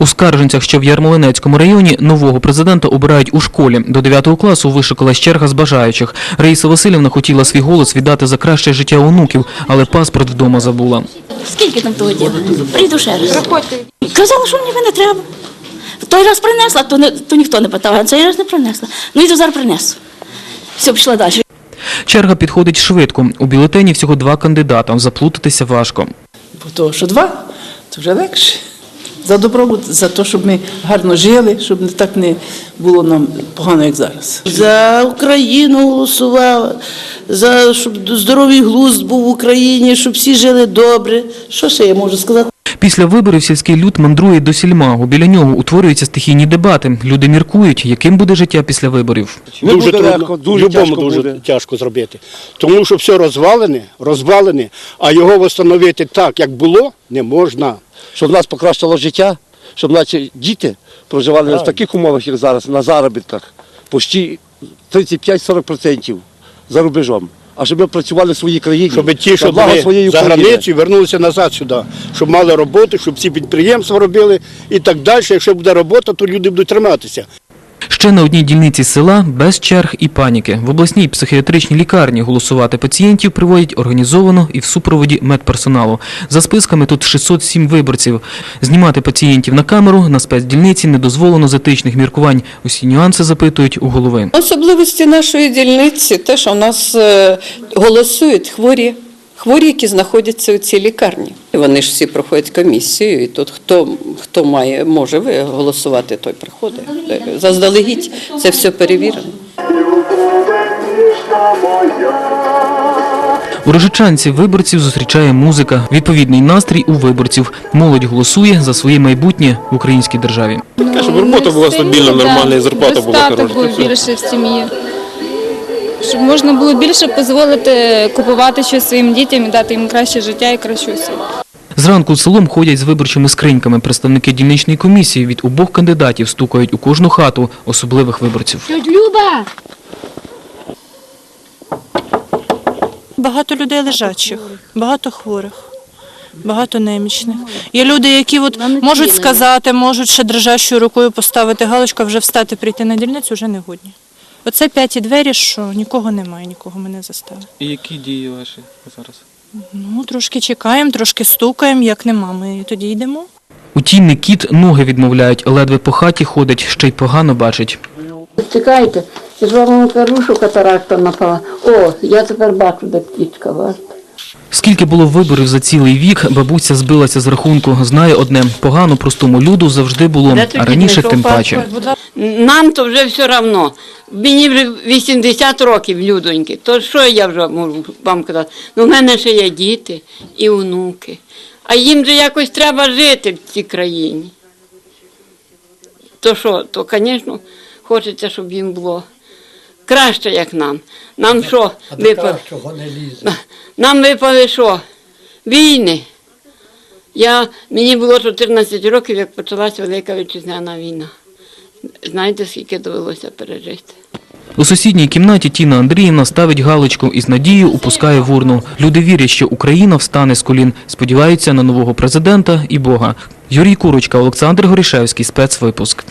У Скарженцях, що в Ярмолинецькому районі, нового президента обирають у школі. До 9 класу вишикалась черга з бажаючих. Раїса Васильівна хотіла свій голос віддати за краще життя онуків, але паспорт вдома забула. Скільки там того діла? Прийду ще раз. Казала, що мені не треба. Той раз принесла, то, не, то ніхто не питав, а цей раз не принесла. Ну і то зараз принесу. Все, пішла далі. Черга підходить швидко. У бюлетені всього два кандидата. Заплутатися важко. Бо того, що два, то вже легше. За добробут, за те, щоб ми гарно жили, щоб не так не було нам погано, як зараз. За Україну голосувала, за щоб здоровий глузд був в Україні, щоб всі жили добре. Що ще я можу сказати? Після виборів сільський люд мандрує до сільмагу. Біля нього утворюються стихійні дебати. Люди міркують, яким буде життя після виборів. Не дуже буде трудно, легко, дуже тяжко дуже буде. тяжко зробити. Тому що все розвалене, розвалене, а його встановити так, як було, не можна. Щоб в нас покращило життя, щоб наші діти проживали в таких умовах, як зараз, на заробітках, почти 35-40% за рубежом. А щоб ми працювали в своїй країні, Щоб ті, що були за границею, вернулися назад сюди, щоб мали роботу, щоб всі підприємства робили і так далі. Якщо буде робота, то люди будуть триматися. Ще на одній дільниці села без черг і паніки. В обласній психіатричній лікарні голосувати пацієнтів приводять організовано і в супроводі медперсоналу. За списками тут 607 виборців. Знімати пацієнтів на камеру на спецдільниці не дозволено з етичних міркувань. Усі нюанси запитують у голови. Особливості нашої дільниці те, що у нас е, голосують хворі, хворі, які знаходяться у цій лікарні. І Вони ж всі проходять комісію, і тут хто, хто має, може ви голосувати, той приходить. Заздалегідь це все перевірено. У Рожичанці виборців зустрічає музика. Відповідний настрій у виборців. Молодь голосує за своє майбутнє в українській державі. Щоб робота була стабільна, нормальна і зарплата була хороша. більше в сім'ї. Щоб можна було більше дозволити купувати щось своїм дітям і дати їм краще життя і кращу освіту. Зранку селом ходять з виборчими скриньками. Представники дільничної комісії від обох кандидатів стукають у кожну хату особливих виборців. Багато людей лежачих, багато хворих, багато немічних. Є люди, які от можуть сказати, можуть ще дрожащою рукою поставити галочку, а вже встати, прийти на дільницю, вже не годні. Оце п'яті двері, що нікого немає, нікого мене не застали. І які дії ваші зараз? Ну, трошки чекаємо, трошки стукаємо, як нема, ми тоді йдемо. Утім, не кіт ноги відмовляють, ледве по хаті ходить, ще й погано бачить. Чекайте, я з вами кажу, що катаракта напала. О, я тепер бачу, де птічка ваша. Скільки було виборів за цілий вік, бабуся збилася з рахунку. Знає одне – погано простому люду завжди було, а раніше тим паче. Нам то вже все одно. Мені вже 80 років, людоньки. То що я вже можу вам казати? Ну, в мене ще є діти і онуки. А їм же якось треба жити в цій країні. То що, то, звісно, хочеться, щоб їм було краще, як нам. Нам що випали? Нам випали що? Війни. Я, мені було 14 років, як почалася Велика Вітчизняна війна. Знаєте, скільки довелося пережити? У сусідній кімнаті Тіна Андріївна ставить галочку і з надією упускає в урну. Люди вірять, що Україна встане з колін, сподіваються на нового президента і Бога. Юрій Курочка, Олександр Горішевський, спецвипуск.